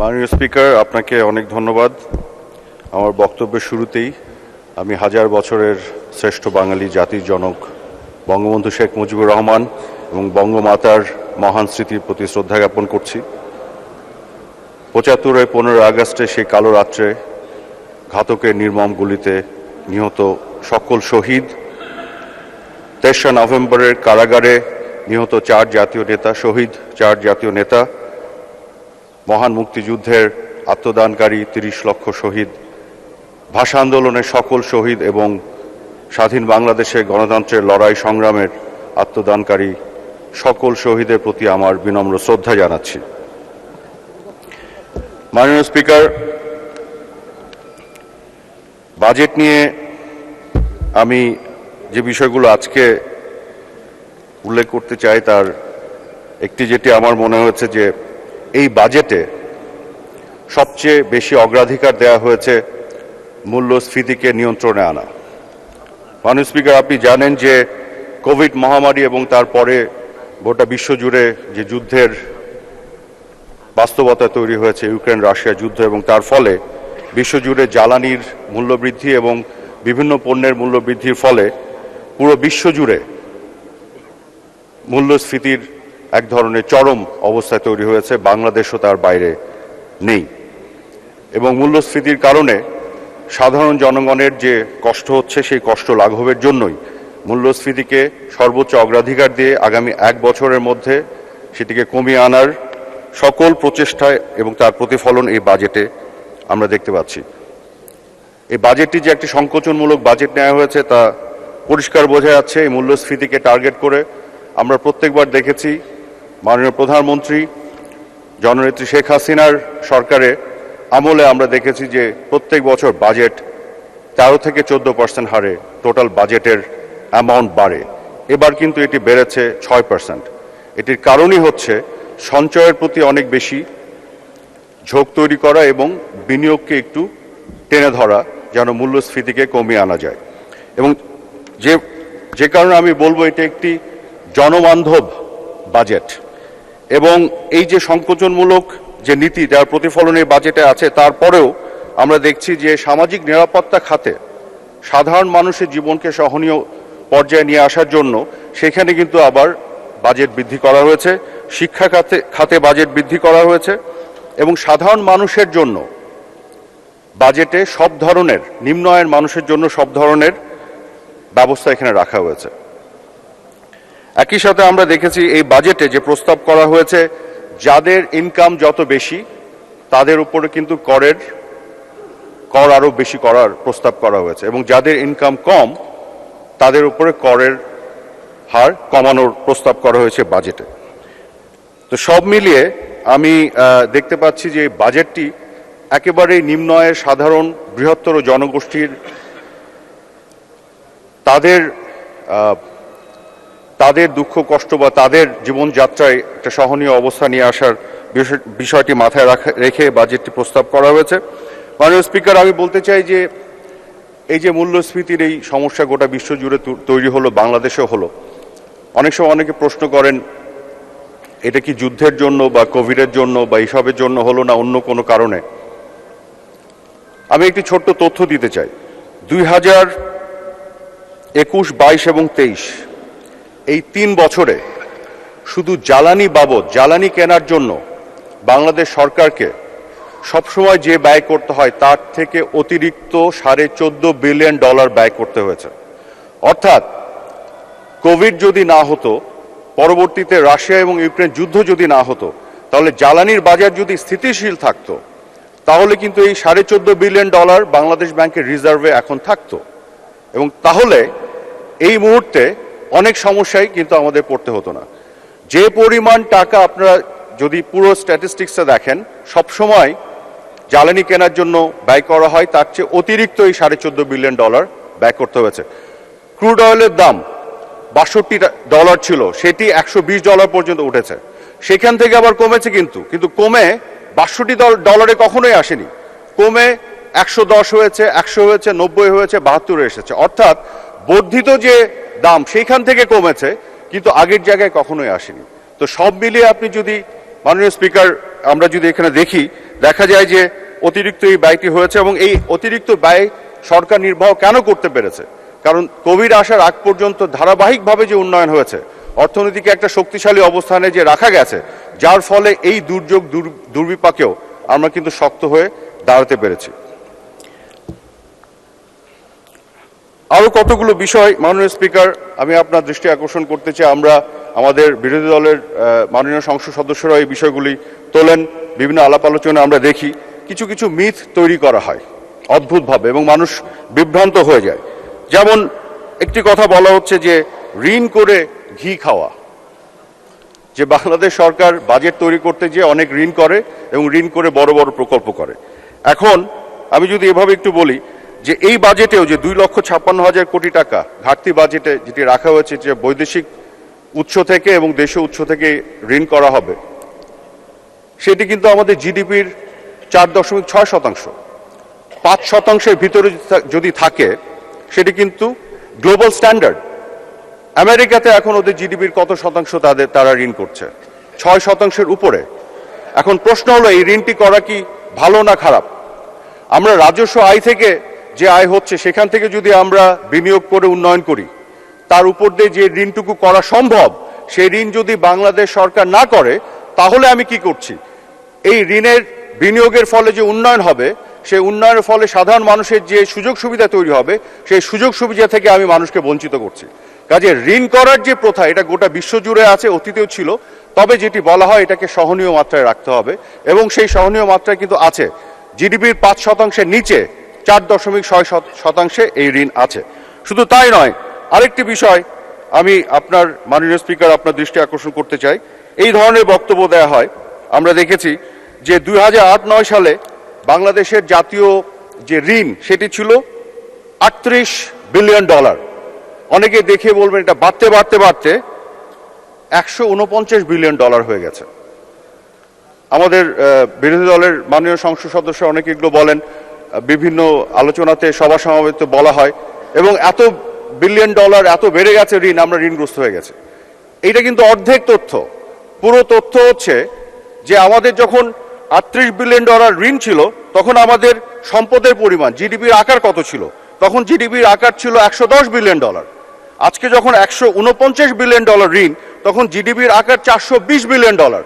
মাননীয় স্পিকার, আপনাকে অনেক ধন্যবাদ। আমার বক্তব্যের শুরুতেই আমি হাজার বছরের শ্রেষ্ঠ বাঙালি জাতির জনক বঙ্গবন্ধু শেখ মুজিবুর রহমান এবং বঙ্গমাতার মহান স্মৃতির প্রতি শ্রদ্ধা জ্ঞাপন করছি। পঁচাত্তরের পনেরো আগস্টে সেই কালো রাত্রে ঘাতকের নির্মম গুলিতে নিহত সকল শহীদ। তেসরা নভেম্বরের কারাগারে নিহত চার জাতীয় নেতা, শহীদ চার জাতীয় নেতা মহান মুক্তিযুদ্ধের আত্মদানকারী তিরিশ লক্ষ শহীদ, ভাষা আন্দোলনের সকল শহীদ এবং স্বাধীন বাংলাদেশে গণতন্ত্রের লড়াই সংগ্রামের আত্মদানকারী সকল শহীদের প্রতি আমার বিনম্র শ্রদ্ধা জানাচ্ছি। মাননীয় স্পিকার, বাজেট নিয়ে আমি যে বিষয়গুলো আজকে উল্লেখ করতে চাই তার একটি যেটি আমার মনে হয়েছে যে এই বাজেটে সবচেয়ে বেশি অগ্রাধিকার দেওয়া হয়েছে মূল্যস্ফীতিকে নিয়ন্ত্রণে আনা। মাননীয় স্পিকার, আপনি জানেন যে কোভিড মহামারী এবং তারপরে গোটা বিশ্বজুড়ে যে যুদ্ধের বাস্তবতা তৈরি হয়েছে, ইউক্রেন রাশিয়া যুদ্ধ এবং তার ফলে বিশ্বজুড়ে জ্বালানির মূল্যবৃদ্ধি এবং বিভিন্ন পণ্যের মূল্যবৃদ্ধির ফলে পুরো বিশ্বজুড়ে মূল্যস্ফীতির এক ধরনের চরম অবস্থায় তৈরি হয়েছে, বাংলাদেশও তার বাইরে নেই। এবং মূল্যস্ফীতির কারণে সাধারণ জনগণের যে কষ্ট হচ্ছে, সেই কষ্ট লাঘবের জন্যই মূল্যস্ফীতিকে সর্বোচ্চ অগ্রাধিকার দিয়ে আগামী এক বছরের মধ্যে সেটিকে কমিয়ে আনার সকল প্রচেষ্টায় এবং তার প্রতিফলন এই বাজেটে আমরা দেখতে পাচ্ছি। এই বাজেটটি যে একটি সংকোচনমূলক বাজেট নেওয়া হয়েছে, তা পরিষ্কার বোঝা যাচ্ছে, এই মূল্যস্ফীতিকে টার্গেট করে আমরা প্রত্যেকবার দেখেছি মাননীয় প্রধানমন্ত্রী, জননেত্রী শেখ হাসিনার সরকারে আমলে আমরা দেখেছি যে প্রত্যেক বছর বাজেট তেরো থেকে চোদ্দ পার্সেন্ট হারে টোটাল বাজেটের অ্যামাউন্ট বাড়ে। এবার কিন্তু এটি বেড়েছে ছয় পার্সেন্ট। এটির কারণই হচ্ছে সঞ্চয়ের প্রতি অনেক বেশি ঝোঁক তৈরি করা এবং বিনিয়োগকে একটু টেনে ধরা যেন মূল্যস্ফীতিকে কমিয়ে আনা যায়। এবং যে যে কারণে আমি বলব এটা একটি জনবান্ধব বাজেট। এবং এই যে সংকোচনমূলক যে নীতি যার প্রতিফলন এই বাজেটে আছে, তারপরেও আমরা দেখছি যে সামাজিক নিরাপত্তা খাতে সাধারণ মানুষের জীবনকে সহনীয় পর্যায়ে নিয়ে আসার জন্য সেখানে কিন্তু আবার বাজেট বৃদ্ধি করা হয়েছে, শিক্ষা খাতে খাতে বাজেট বৃদ্ধি করা হয়েছে এবং সাধারণ মানুষের জন্য বাজেটে সব ধরনের নিম্ন আয়ের মানুষের জন্য সব ধরনের ব্যবস্থা এখানে রাখা হয়েছে। একই সাথে আমরা দেখেছি এই বাজেটে যে প্রস্তাব করা হয়েছে, যাদের ইনকাম যত বেশি, তাদের উপরে কিন্তু করের কর আরও বেশি করার প্রস্তাব করা হয়েছে এবং যাদের ইনকাম কম, তাদের উপরে করের হার কমানোর প্রস্তাব করা হয়েছে বাজেটে তো সব মিলিয়ে আমি দেখতে পাচ্ছি যে বাজেটটি একেবারেই নিম্ন আয়ের সাধারণ বৃহত্তর জনগোষ্ঠীর, তাদের তাদের দুঃখ, কষ্ট বা তাদের জীবনযাত্রায় একটা সহনীয় অবস্থা নিয়ে আসার বিষয়- বিষয়টি মাথায় রাখা- বাজেটটি প্রস্তাব করা হয়েছে। মাননীয় স্পিকার, আমি বলতে চাই যে এই যে মূল্যস্ফীতির এই সমস্যা গোটা বিশ্বজুড়ে তৈরি হলো, বাংলাদেশেও হলো। অনেক সময় অনেকে প্রশ্ন করেন, এটা কি যুদ্ধের জন্য বা কোভিডের জন্য বা এইসবের জন্য হলো না অন্য কোনো কারণে? আমি একটি ছোট্ট তথ্য দিতে চাই। দুই হাজার একুশ, বাইশ এবং তেইশ এই তিন বছরে শুধু জ্বালানি বাবদ, জ্বালানি কেনার জন্য বাংলাদেশ সরকারকে সবসময় যে ব্যয় করতে হয় তার থেকে অতিরিক্ত সাড়ে চোদ্দ বিলিয়ন ডলার ব্যয় করতে হয়েছে। অর্থাৎ কোভিড যদি না হতো, পরবর্তীতে রাশিয়া এবং ইউক্রেন যুদ্ধ যদি না হতো, তাহলে জ্বালানির বাজার যদি স্থিতিশীল থাকতো, তাহলে কিন্তু এই সাড়ে চোদ্দ বিলিয়ন ডলার বাংলাদেশ ব্যাংকের রিজার্ভে এখন থাকতো। এবং তাহলে এই মুহূর্তে অনেক সমস্যায় কিন্তু আমাদের পড়তে হতো না। যে পরিমাণ টাকা আপনারা যদি পুরো স্ট্যাটিস্টিক্সে দেখেন, সবসময় জ্বালানি কেনার জন্য ব্যয় করা হয়, তার চেয়ে অতিরিক্ত এই সাড়ে চোদ্দ বিলিয়ন ডলার ব্যয় করতে হয়েছে। ক্রুড অয়েলের দাম বাষট্টি ডলার ছিল, সেটি একশো বিশ ডলার পর্যন্ত উঠেছে। সেখান থেকে আবার কমেছে কিন্তু কিন্তু কমে বাষট্টি ডলারে কখনোই আসেনি। কমে একশো দশ হয়েছে, একশো হয়েছে, নব্বই হয়েছে, বাহাত্তরে এসেছে। অর্থাৎ বর্ধিত যে দাম সেইখান থেকে কমেছে, কিন্তু আগের জায়গায় কখনোই আসেনি। তো সব মিলিয়ে আপনি যদি, মাননীয় স্পিকার, আমরা যদি এখানে দেখি, দেখা যায় যে অতিরিক্ত এই ব্যয়টি হয়েছে এবং এই অতিরিক্ত ব্যয় সরকার নির্বাহ কেন করতে পেরেছে? কারণ কোভিড আসার আগ পর্যন্ত ধারাবাহিকভাবে যে উন্নয়ন হয়েছে, অর্থনীতিকে একটা শক্তিশালী অবস্থানে যে রাখা গেছে, যার ফলে এই দুর্যোগ, দুর- দুর্বিপাকেও আমরা কিন্তু শক্ত হয়ে দাঁড়াতে পেরেছি। আরও কতগুলো বিষয়, মাননীয় স্পিকার, আমি আপনার দৃষ্টি আকর্ষণ করতে চাই। আমরা আমাদের বিরোধী দলের মাননীয় সংসদ সদস্যরা এই বিষয়গুলি তোলেন, বিভিন্ন আলাপ আলোচনা আমরা দেখি। কিছু কিছু মিথ তৈরি করা হয়, অদ্ভুতভাবে, এবং মানুষ বিভ্রান্ত হয়ে যায়। যেমন একটি কথা বলা হচ্ছে যে, ঋণ করে ঘি খাওয়া। যে বাংলাদেশ সরকার বাজেট তৈরি করতে গিয়ে অনেক ঋণ করে, এবং ঋণ করে বড় বড় প্রকল্প করে। এখন, আমি যদি এভাবে একটু বলি যে এই বাজেটেও যে দুই লক্ষ ছাপ্পান্ন হাজার কোটি টাকা ঘাটতি বাজেটে যেটি রাখা হয়েছে, যে বৈদেশিক উৎস থেকে এবং দেশীয় উৎস থেকে ঋণ করা হবে, সেটি কিন্তু আমাদের জিডিপির চার দশমিক ছয় শতাংশ। পাঁচ শতাংশের ভিতরে যদি থাকে, সেটি কিন্তু গ্লোবাল স্ট্যান্ডার্ড। আমেরিকাতে এখন ওদের জিডিপির কত শতাংশ তাদের, তারা ঋণ করছে? ছয় শতাংশের উপরে। এখন প্রশ্ন হলো, এই ঋণটি করা কি ভালো না খারাপ? আমরা রাজস্ব আয় থেকে যে আয় হচ্ছে, সেখান থেকে যদি আমরা বিনিয়োগ করে উন্নয়ন করি, তার উপর দিয়ে যে ঋণটুকু করা সম্ভব, সেই ঋণ যদি বাংলাদেশ সরকার না করে, তাহলে আমি কি করছি? এই ঋণের বিনিয়োগের ফলে যে উন্নয়ন হবে, সেই উন্নয়নের ফলে সাধারণ মানুষের যে সুযোগ সুবিধা তৈরি হবে, সেই সুযোগ সুবিধা থেকে আমি মানুষকে বঞ্চিত করছি। কাজে ঋণ করার যে প্রথা, এটা গোটা বিশ্বজুড়ে আছে, অতীতেও ছিল, তবে যেটি বলা হয়, এটাকে সহনীয় মাত্রায় রাখতে হবে এবং সেই সহনীয় মাত্রায় কিন্তু আছে। জিডিপির পাঁচ শতাংশের নিচে চার দশমিক ছয় শত- শতাংশে এই ঋণ আছে। শুধু তাই নয়, আরেকটি বিষয় আমি আপনার মাননীয় স্পিকার আপনার দৃষ্টি আকর্ষণ করতে চাই। এই ধরনের বক্তব্য দেওয়া হয়। আমরা দেখেছি যে দুই নয় সালে বাংলাদেশের জাতীয় যে ঋণ, সেটি ছিল আটত্রিশ বিলিয়ন ডলার। অনেকে দেখে বলবেন এটা বাড়তে বাড়তে বাড়তে একশো উনপঞ্চাশ বিলিয়ন ডলার হয়ে গেছে। আমাদের বিরোধী দলের মাননীয় সংসদ সদস্য অনেকে এগুলো বলেন বিভিন্ন আলোচনাতে, সভা সমাবেতে বলা হয়, এবং এত বিলিয়ন ডলার এত বেড়ে গেছে ঋণ, আমরা ঋণগ্রস্ত হয়ে গেছে। এইটা কিন্তু অর্ধেক তথ্য। পুরো তথ্য হচ্ছে যে আমাদের যখন আটত্রিশ বিলিয়ন ডলার ঋণ ছিল, তখন আমাদের সম্পদের পরিমাণ জিডিপির আকার কত ছিল? তখন জিডিপির আকার ছিল একশো দশ বিলিয়ন ডলার আজকে যখন একশো উনপঞ্চাশ বিলিয়ন ডলার ঋণ, তখন জিডিপির আকার চারশো বিশ বিলিয়ন ডলার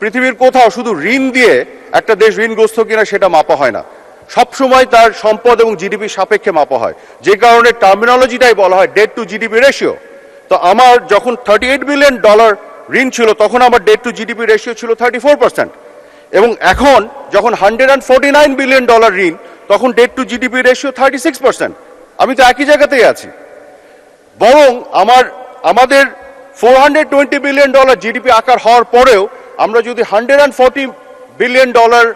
পৃথিবীর কোথাও শুধু ঋণ দিয়ে একটা দেশ ঋণগ্রস্ত কিনা সেটা মাপা হয় না। সবসময় তার সম্পদ এবং জিডিপি সাপেক্ষে মাপা হয়। যে কারণে টার্মিনোলজিটাই বলা হয় ডেট টু জিডিপি রেশিও তো আমার যখন থার্টি এইট বিলিয়ন ডলার ঋণ ছিল, তখন আমার ডেট টু জিডিপি রেশিও ছিল থার্টি ফোর পার্সেন্ট এবং এখন যখন hundred and forty nine billion dollar ঋণ, তখন debt to GDP ratio thirty six percent আমি তো একই জায়গাতেই আছি। বরং আমার, আমাদের four hundred twenty billion dollar GDP আকার হওয়ার পরেও আমরা যদি hundred and forty billion dollar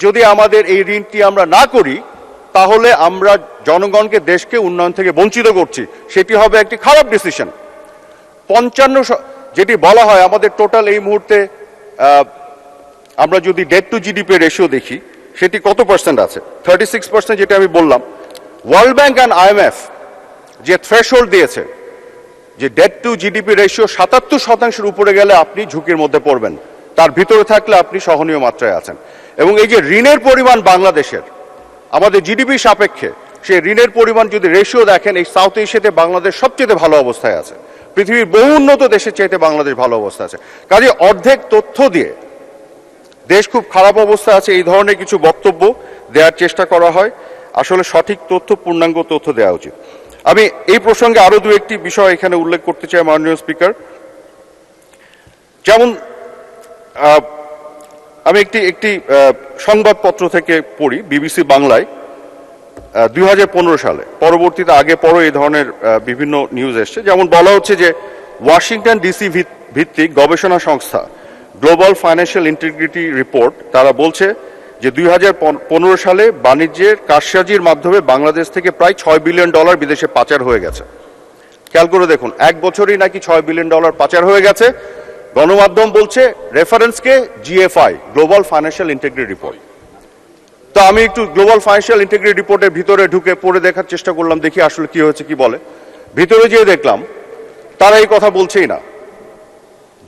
যদি আমাদের এই ঋণটি আমরা না করি, তাহলে আমরা জনগণকে দেশকে উন্নয়ন থেকে বঞ্চিত করছি। সেটি হবে একটি খারাপ ডিসিশন পঞ্চান্ন যেটি বলা হয়, আমাদের টোটাল এই মুহূর্তে আমরা যদি ডেট টু জিডিপি রেশিও দেখি, সেটি কত পার্সেন্ট আছে? থার্টি সিক্স পার্সেন্ট যেটা আমি বললাম। ওয়ার্ল্ড ব্যাংক অ্যান্ড আইএমএফ যে থ্রেশহোল্ড দিয়েছে, যে ডেট টু জিডিপি রেশিও সাতাত্তর শতাংশের উপরে গেলে আপনি ঝুঁকির মধ্যে পড়বেন। তার ভিতরে থাকলে আপনি সহনীয় মাত্রায় আছেন। এবং এই যে ঋণের পরিমাণ বাংলাদেশের, আমাদের জিডিপি সাপেক্ষে, সেই ঋণের পরিমাণ যদি রেশিও দেখেন, এই সাউথ এশিয়াতে বাংলাদেশ সবচেয়ে ভালো অবস্থায় আছে। পৃথিবীর বহু উন্নত দেশের চাইতে বাংলাদেশ ভালো অবস্থা আছে। কাজে অর্ধেক তথ্য দিয়ে দেশ খুব খারাপ অবস্থা আছে, এই ধরনের কিছু বক্তব্য দেওয়ার চেষ্টা করা হয়। আসলে সঠিক তথ্য, পূর্ণাঙ্গ তথ্য দেওয়া উচিত। আমি এই প্রসঙ্গে আরও দু একটি বিষয় এখানে উল্লেখ করতে চাই, মাননীয় স্পিকার। যেমন আমি একটি একটি সংবাদপত্র থেকে পড়ি, বিবিসি বাংলায় দু হাজার পনেরো সালে। পরবর্তীতে আগে পরও এই ধরনের বিভিন্ন নিউজ এসছে। যেমন বলা হচ্ছে যে, ওয়াশিংটন ডিসি ভিত্তিক গবেষণা সংস্থা গ্লোবাল ফাইন্যান্সিয়াল ইন্টিগ্রিটি রিপোর্ট তারা বলছে যে, দুই হাজার পনেরো সালে বাণিজ্যের কারসাজির মাধ্যমে বাংলাদেশ থেকে প্রায় ছয় বিলিয়ন ডলার বিদেশে পাচার হয়ে গেছে। খেয়াল করে দেখুন, এক বছরই নাকি ছয় বিলিয়ন ডলার পাচার হয়ে গেছে। গণমাধ্যম বলছে রেফারেন্সকে GFI Global Financial Integrity report তো আমি একটু গ্লোবাল ফাইন্যান্সিয়াল ইন্টিগ্রিটি রিপোর্টের ভিতরে ঢুকে পড়ে দেখার চেষ্টা করলাম, দেখি আসলে কি হয়েছে, কি বলে। ভিতরে যেয়ে দেখলাম, তারা এই কথা বলছেই না।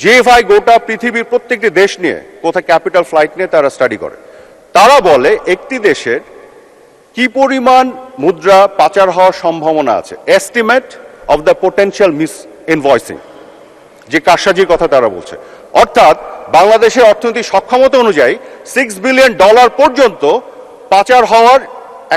জিএফআই গোটা পৃথিবীর প্রত্যেকটি দেশ নিয়ে, কোথায় ক্যাপিটাল ফ্লাইট নিয়ে তারা স্টাডি করে। তারা বলে একটি দেশের কি পরিমাণ মুদ্রা পাচার হওয়ার সম্ভাবনা আছে estimate of the potential misinvoicing যে কারসাজির কথা তারা বলছে। অর্থাৎ বাংলাদেশের অর্থনৈতিক সক্ষমতা অনুযায়ী সিক্স বিলিয়ন ডলার পর্যন্ত পাচার হওয়ার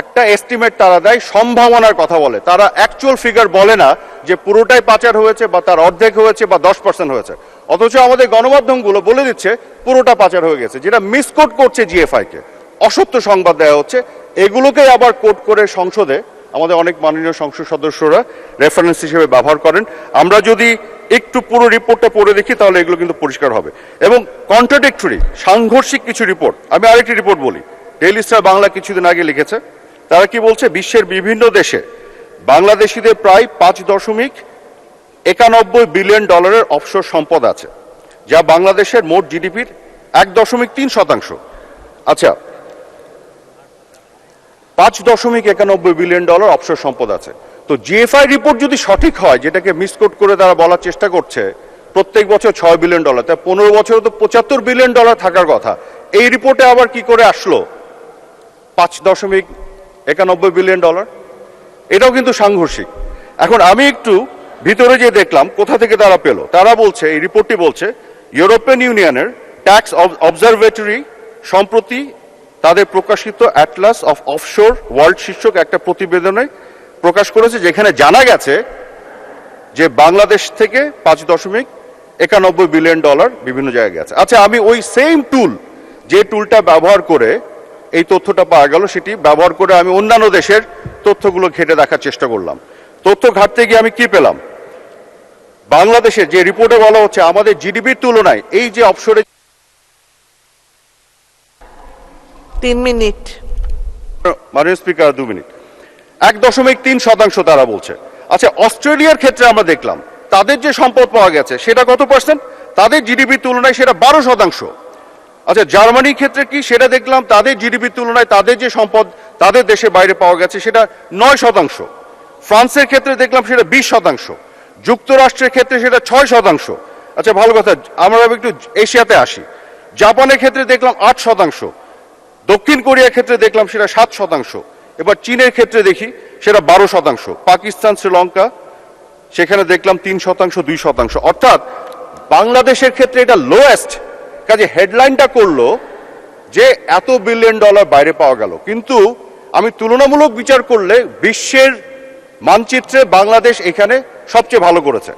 একটা এস্টিমেট তারা দেয়, সম্ভাবনার কথা বলে। তারা অ্যাকচুয়াল ফিগার বলে না যে পুরোটাই পাচার হয়েছে বা তার অর্ধেক হয়েছে বা দশ পার্সেন্ট হয়েছে। অথচ আমাদের গণমাধ্যমগুলো বলে দিচ্ছে পুরোটা পাচার হয়ে গেছে, যেটা মিসকোট করছে জিএফআই কে। অসত্য সংবাদ দেওয়া হচ্ছে। এগুলোকে আবার কোট করে সংসদে আমাদের অনেক মাননীয় সংসদ সদস্যরা রেফারেন্স হিসেবে ব্যবহার করেন। আমরা যদি একটু পুরো রিপোর্টটা পড়ে দেখি, তাহলে এগুলো কিন্তু পরিষ্কার হবে। এবং কন্ট্রাডিক্টরি সাংঘর্ষিক কিছু রিপোর্ট আমি আরেকটি রিপোর্ট বলি। ডেইলি স্টার বাংলা কিছুদিন আগে লিখেছে, তারা কি বলছে, বিশ্বের বিভিন্ন দেশে বাংলাদেশিদের প্রায় পাঁচ দশমিক একানব্বই বিলিয়ন ডলারের অফশোর সম্পদ আছে, যা বাংলাদেশের মোট জিডিপির এক দশমিক তিন শতাংশ। আচ্ছা পাঁচ দশমিক একানব্বই বিলিয়ন ডলার অফশোর সম্পদ আছে। তো জিএফআই রিপোর্ট যদি সঠিক হয়, যেটাকে মিসকোট করে তারা বলার চেষ্টা করছে, প্রত্যেক বছর ছয় বিলিয়ন ডলার তাই পনেরো বছরে তো পঁচাত্তর বিলিয়ন ডলার থাকার কথা। এই রিপোর্টে আবার কি করে আসলো? পাঁচ দশমিক একানব্বই বিলিয়ন ডলার এটাও কিন্তু সাংঘর্ষিক। এখন আমি একটু ভিতরে যে দেখলাম, কোথা থেকে তারা পেল? তারা বলছে, এই রিপোর্টটি বলছে ইউরোপিয়ান ইউনিয়নের ট্যাক্স অবজারভেটরি সম্প্রতি তাদের প্রকাশিত অ্যাটলাস অফ অফশোর ওয়ার্ল্ড শীর্ষক একটা প্রতিবেদনে প্রকাশ করেছে যেখানে জানা গেছে যে বাংলাদেশ থেকে পাঁচ দশমিক একানব্বই বিলিয়ন ডলার বিভিন্ন জায়গায় গেছে। আচ্ছা আমি ওই সেম টুল যে টুলটা ব্যবহার করে এই তথ্যটা পাওয়া গেল সেটি ব্যবহার করে আমি অন্যান্য দেশের তথ্যগুলো ঘেটে দেখার চেষ্টা করলাম। তথ্য ঘাটতে গিয়ে আমি কি পেলাম? বাংলাদেশের যে রিপোর্টে বলা হচ্ছে আমাদের জিডিপির তুলনায় এই যে অফশোরে তিন মিনিট। মাননীয় স্পিকার দু মিনিট। এক দশমিক তিন শতাংশ তারা বলছে। আচ্ছা অস্ট্রেলিয়ার ক্ষেত্রে আমরা দেখলাম, তাদের যে সম্পদ পাওয়া গেছে, সেটা কত পার্সেন্ট তাদের জিডিপির তুলনায় সেটা বারো শতাংশ। আচ্ছা জার্মানির ক্ষেত্রে কি সেটা দেখলাম, তাদের জিডিপির তুলনায় তাদের যে সম্পদ, তাদের দেশের বাইরে পাওয়া গেছে, সেটা নয় শতাংশ। ফ্রান্সের ক্ষেত্রে দেখলাম সেটা বিশ শতাংশ। যুক্তরাষ্ট্রের ক্ষেত্রে সেটা ছয় শতাংশ। আচ্ছা ভালো কথা, আমরা একটু এশিয়াতে আসি। জাপানের ক্ষেত্রে দেখলাম আট শতাংশ। দক্ষিণ কোরিয়ার ক্ষেত্রে দেখলাম সেটা সাত শতাংশ। এবার চীনের ক্ষেত্রে দেখি, সেটা বারো শতাংশ। পাকিস্তান, শ্রীলঙ্কা, সেখানে দেখলাম তিন শতাংশ, দুই শতাংশ। অর্থাৎ বাংলাদেশের ক্ষেত্রে এটা লোয়েস্ট কাজে হেডলাইনটা করল যে এত বিলিয়ন ডলার বাইরে পাওয়া গেল। কিন্তু আমি তুলনামূলক বিচার করলে বিশ্বের মানচিত্রে বাংলাদেশ এখানে সবচেয়ে ভালো করেছে।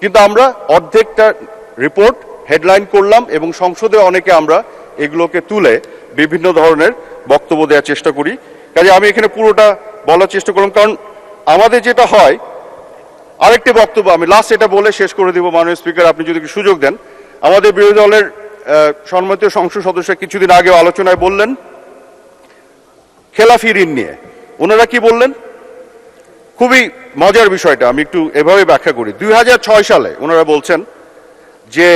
কিন্তু আমরা অর্ধেকটা রিপোর্ট হেডলাইন করলাম এবং সংসদে অনেকে আমরা এগুলোকে তুলে বিভিন্ন ধরনের বক্তব্য দেওয়ার চেষ্টা করি। কাজে আমি এখানে পুরোটা বলার চেষ্টা করলাম, কারণ আমাদের যেটা হয়, আরেকটি বক্তব্য আমি লাস্ট এটা বলে শেষ করে দিব, মাননীয় স্পিকার আপনি যদি সুযোগ দেন। আমাদের বিরোধী দলের সম্মানিত সংসদ সদস্য কিছুদিন আগে আলোচনায় বললেন, খেলাফি ঋণ নিয়ে। ওনারা কি বললেন? খুবই মজার বিষয়টা, আমি একটু এভাবে ব্যাখ্যা করি। দুই হাজার ছয় সালে ওনারা বলছেন যে,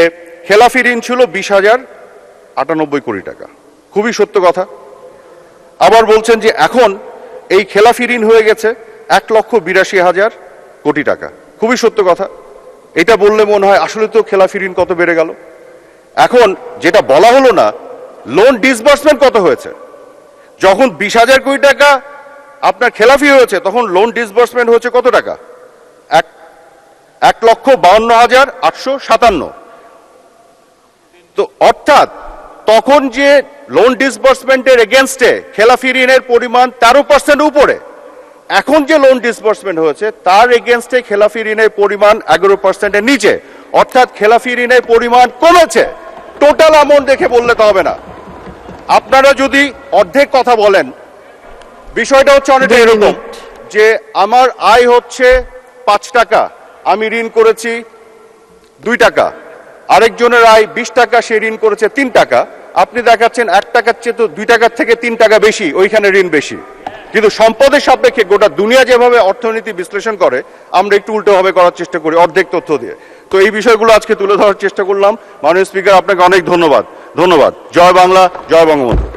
খেলাফি ঋণ ছিল বিশ হাজার আটানব্বই কোটি টাকা। খুবই সত্য কথা। আবার বলছেন যে এখন এই খেলাফি ঋণ হয়ে গেছে এক লক্ষ বিরাশি হাজার কোটি টাকা। খুবই সত্য কথা। এটা বললে মনে হয় আসলে তো খেলাফি ঋণ কত বেড়ে গেল। এখন যেটা বলা হলো না লোন ডিসবার্সমেন্ট কত হয়েছে? যখন বিশ হাজার কোটি টাকা আপনার খেলাফি হয়েছে, তখন লোন ডিসবার্সমেন্ট হয়েছে কত টাকা? এক এক লক্ষ বাউন্ন হাজার আটশো সাতান্ন। তো অর্থাৎ তখন যে লোন ডিসবার্সমেন্টের এগেনস্টে খেলাফি ঋণের পরিমাণ তেরো পার্সেন্ট উপরে। এখন যে লোন ডিসবার্সমেন্ট হয়েছে তার এগেনস্টে খেলাফি ঋণের পরিমাণ এগারো পার্সেন্টের নিচে। অর্থাৎ খেলাফি ঋণের পরিমাণ কমেছে। টোটাল অ্যামাউন্ট দেখে বললে তো হবে না। আপনারা যদি অর্ধেক কথা বলেন বিষয়টা হচ্ছে অনেকটা এরকম যে আমার আয় হচ্ছে পাঁচ টাকা আমি ঋণ করেছি দুই টাকা। আরেকজনের আয় বিশ টাকা সে ঋণ করেছে তিন টাকা। আপনি দেখাচ্ছেন এক টাকার চেয়ে তো দুই টাকার থেকে তিন টাকা বেশি, ওইখানে ঋণ বেশি। কিন্তু সম্পদের সাপেক্ষে গোটা দুনিয়া যেভাবে অর্থনীতি বিশ্লেষণ করে, আমরা একটু উল্টোভাবে করার চেষ্টা করি অর্ধেক তথ্য দিয়ে। তো এই বিষয়গুলো আজকে তুলে ধরার চেষ্টা করলাম। মাননীয় স্পিকার, আপনাকে অনেক ধন্যবাদ। ধন্যবাদ। জয় বাংলা, জয় বঙ্গবন্ধু।